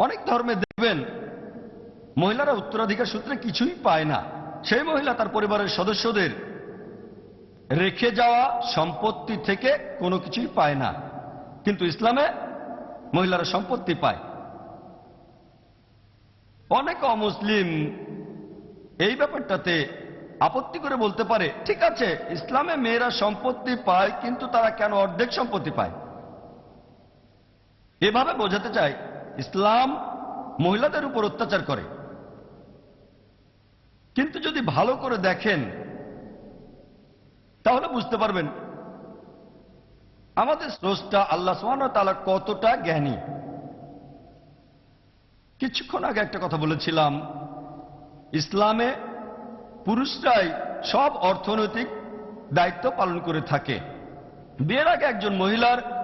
অনেক ধর্মে দেখবেন মহিলারা উত্তরাধিকার সূত্রে কিছুই পায় না। সেই মহিলা তার পরিবারের সদস্যদের রেখে যাওয়া সম্পত্তি থেকে কোনো কিছুই পায় না। কিন্তু ইসলামে মহিলারা সম্পত্তি পায়। অনেক অমুসলিম এই ব্যাপারটাতে আপত্তি করে বলতে পারে, ঠিক আছে, ইসলামে মেয়েরা সম্পত্তি পায়, কিন্তু তারা কেন অর্ধেক সম্পত্তি পায়? এভাবে বোঝাতে চাই ইসলাম মহিলাদের উপর অত্যাচার করে। কিন্তু যদি ভালো করে দেখেন, তাহলে বুঝতে পারবেন আমাদের স্রষ্টা আল্লাহ সোহান তালা কতটা জ্ঞানী। কিছুক্ষণ আগে একটা কথা বলেছিলাম, ইসলামে পুরুষরাই সব অর্থনৈতিক দায়িত্ব পালন করে থাকে। বিয়ের আগে একজন মহিলার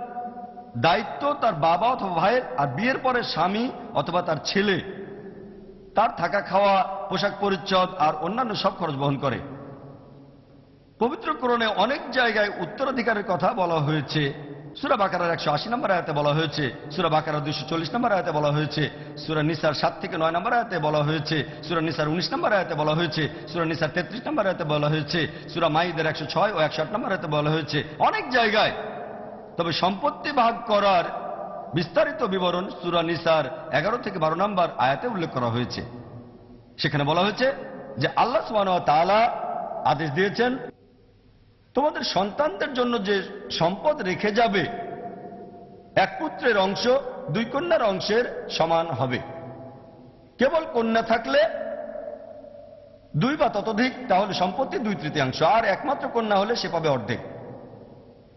দায়িত্ব তার বাবা অথবা ভাইয়ের, আর বিয়ের পরে স্বামী অথবা তার ছেলে। তার থাকা খাওয়া, পোশাক পরিচ্ছদ, আর অন্যান্য সব খরচ বহন করে। পবিত্র কোরণে অনেক জায়গায় উত্তরাধিকারের কথা বলা হয়েছে। সুরা বাকারার একশো আশি নম্বর আয়াতে বলা হয়েছে। সুরা বাকারার দুশো চল্লিশ নম্বর আয়াতে বলা হয়েছে। সুরা নিসার সাত থেকে নয় নম্বর আয়াতে বলা হয়েছে। সুরা নিসার উনিশ নম্বর আয়াতে বলা হয়েছে। সুরা নিসার তেত্রিশ নম্বর আয়াতে বলা হয়েছে। সুরা মাইদের একশো ছয় ও একশো আট নম্বর আয়াতে বলা হয়েছে। অনেক জায়গায় তবে সম্পত্তি ভাগ করার বিস্তারিত বিবরণ সুরা নিসার এগারো থেকে বারো নম্বর আয়াতে উল্লেখ করা হয়েছে। সেখানে বলা হয়েছে যে আল্লাহ সুবাহ আদেশ দিয়েছেন, তোমাদের সন্তানদের জন্য যে সম্পদ রেখে যাবে, এক পুত্রের অংশ দুই কন্যার অংশের সমান হবে। কেবল কন্যা থাকলে দুই বা ততোধিক, তাহলে সম্পত্তি দুই তৃতীয়াংশ, আর একমাত্র কন্যা হলে সে পাবে অর্ধেক।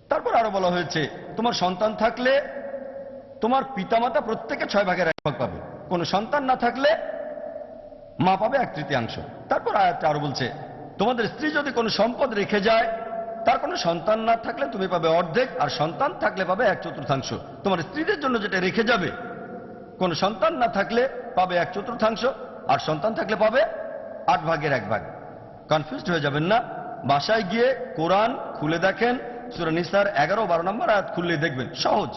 তারপর আরও বলা হয়েছে, তোমার সন্তান থাকলে তোমার পিতামাতা প্রত্যেকে ছয় ভাগের এক ভাগ পাবে। কোনো সন্তান না থাকলে মা পাবে এক তৃতীয়াংশ। তারপর আয়াতটা আরও বলছে, তোমাদের স্ত্রী যদি কোনো সম্পদ রেখে যায়, তার কোনো সন্তান না থাকলে তুমি পাবে অর্ধেক, আর সন্তান থাকলে পাবে এক চতুর্থাংশ। তোমার স্ত্রীদের জন্য যেটা রেখে যাবে, কোনো সন্তান না থাকলে পাবে এক চতুর্থাংশ, আর সন্তান থাকলে পাবে আট ভাগের এক ভাগ। কনফিউজড হয়ে যাবেন না? বাসায় গিয়ে কোরআন খুলে দেখেন সুরা নিসার এগারো বারো নম্বর আয়াত খুললে দেখবেন, সহজ।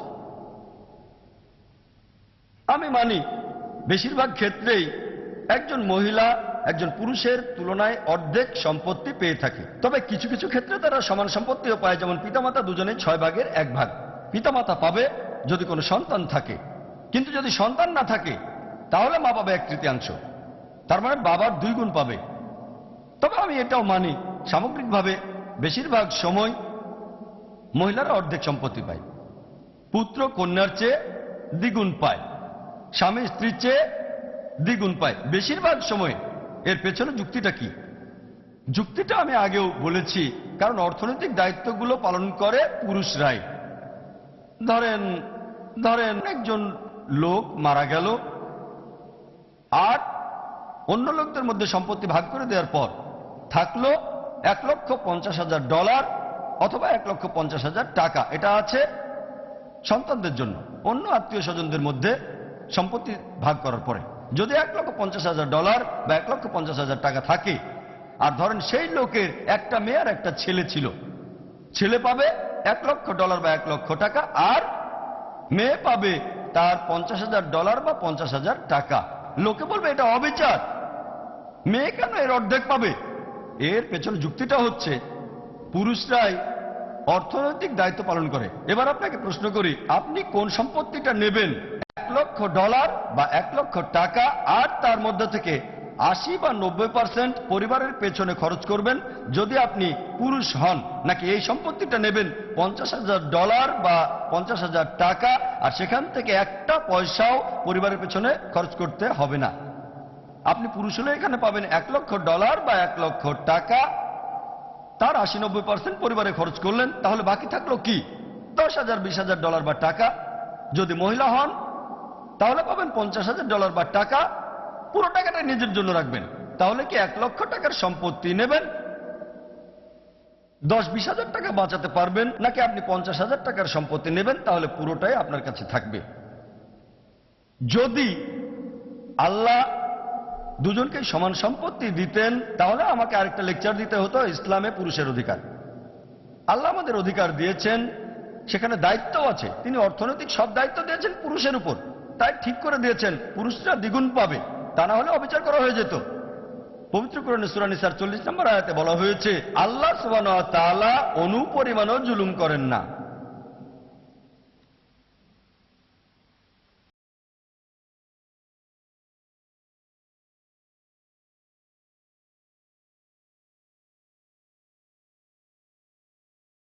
আমি মানি, বেশিরভাগ ক্ষেত্রেই একজন মহিলা একজন পুরুষের তুলনায় অর্ধেক সম্পত্তি পেয়ে থাকে। তবে কিছু কিছু ক্ষেত্রে তারা সমান সম্পত্তিও পায়, যেমন পিতামাতা দুজনে ছয় ভাগের এক ভাগ। পিতামাতা পাবে যদি কোনো সন্তান থাকে। কিন্তু যদি সন্তান না থাকে, তাহলে মা পাবে এক তৃতীয়াংশ। তার মানে বাবার দুই গুণ পাবে। তবে আমি এটাও মানি, সামগ্রিকভাবে বেশিরভাগ সময় মহিলারা অর্ধেক সম্পত্তি পায়। পুত্র কন্যার চেয়ে দ্বিগুণ পায়। স্বামী স্ত্রীর চেয়ে দ্বিগুণ পায়। বেশিরভাগ সময় এর পেছনে যুক্তিটা কি? যুক্তিটা আমি আগেও বলেছি, কারণ অর্থনৈতিক দায়িত্বগুলো পালন করে পুরুষরাই। ধরেন ধরেন একজন লোক মারা গেল, আর অন্য লোকদের মধ্যে সম্পত্তি ভাগ করে দেওয়ার পর থাকল এক লক্ষ পঞ্চাশ হাজার ডলার অথবা এক লক্ষ পঞ্চাশ হাজার টাকা। এটা আছে সন্তানদের জন্য। অন্য আত্মীয় স্বজনদের মধ্যে সম্পত্তি ভাগ করার পরে। যদি এক লক্ষ পঞ্চাশ হাজার ডলার বা এক লক্ষ পঞ্চাশ হাজার টাকা থাকে, আর ধরেন সেই লোকের একটা মেয়ে আর একটা ছেলে ছিল, ছেলে পাবে এক লক্ষ ডলার বা এক লক্ষ টাকা, আর মেয়ে পাবে তার পঞ্চাশ হাজার ডলার বা পঞ্চাশ হাজার টাকা। লোকে বলবে, এটা অবিচার। মেয়ে কেন এর অর্ধেক পাবে? এর পেছনে যুক্তিটা হচ্ছে পুরুষরাই অর্থনৈতিক দায়িত্ব পালন করে। এবার আপনাকে প্রশ্ন করি, আপনি কোন সম্পত্তিটা নেবেন? এক লক্ষ ডলার বা এক লক্ষ টাকা, আর তার মধ্যে থেকে আশি বা নব্বই পার্সেন্ট পরিবারের পেছনে খরচ করবেন যদি আপনি পুরুষ হন। নাকি এই সম্পত্তিটা নেবেন পঞ্চাশ হাজার ডলার বা পঞ্চাশ হাজার টাকা, আর সেখান থেকে একটা পয়সাও পরিবারের পেছনে খরচ করতে হবে না। আপনি পুরুষ হলে এখানে পাবেন এক লক্ষ ডলার বা এক লক্ষ টাকা তার আশি নব্বই পার্সেন্ট পরিবারে খরচ করলেন, তাহলে বাকি থাকল কি? দশ হাজার, বিশ হাজার ডলার বা টাকা। যদি মহিলা হন, তাহলে পাবেন পঞ্চাশ হাজার ডলার বা টাকা। পুরো টাকাটা নিজের জন্য রাখবেন। তাহলে কি এক লক্ষ টাকার সম্পত্তি নেবেন? দশ, বিশ হাজার টাকা বাঁচাতে পারবেন, নাকি আপনি পঞ্চাশ হাজার টাকার সম্পত্তি নেবেন, তাহলে পুরোটাই আপনার কাছে থাকবে। যদি আল্লাহ দুজনকে সমান সম্পত্তি দিতেন, তাহলে আমাকে আরেকটা লেকচার দিতে হতো, ইসলামে পুরুষের অধিকার। আল্লাহ আমাদের অধিকার দিয়েছেন, সেখানে দায়িত্ব আছে। তিনি অর্থনৈতিক সব দায়িত্ব দিয়েছেন পুরুষের উপর। তাই ঠিক করে দিয়েছেন, পুরুষরা দ্বিগুণ পাবে, তা না হলে অবিচার করা হয়ে যেত। পবিত্র কোরআনে সূরা নিসার চল্লিশ নম্বর আয়াতে বলা হয়েছে, আল্লাহ তাআলা অনুপরিমাণও জুলুম করেন না।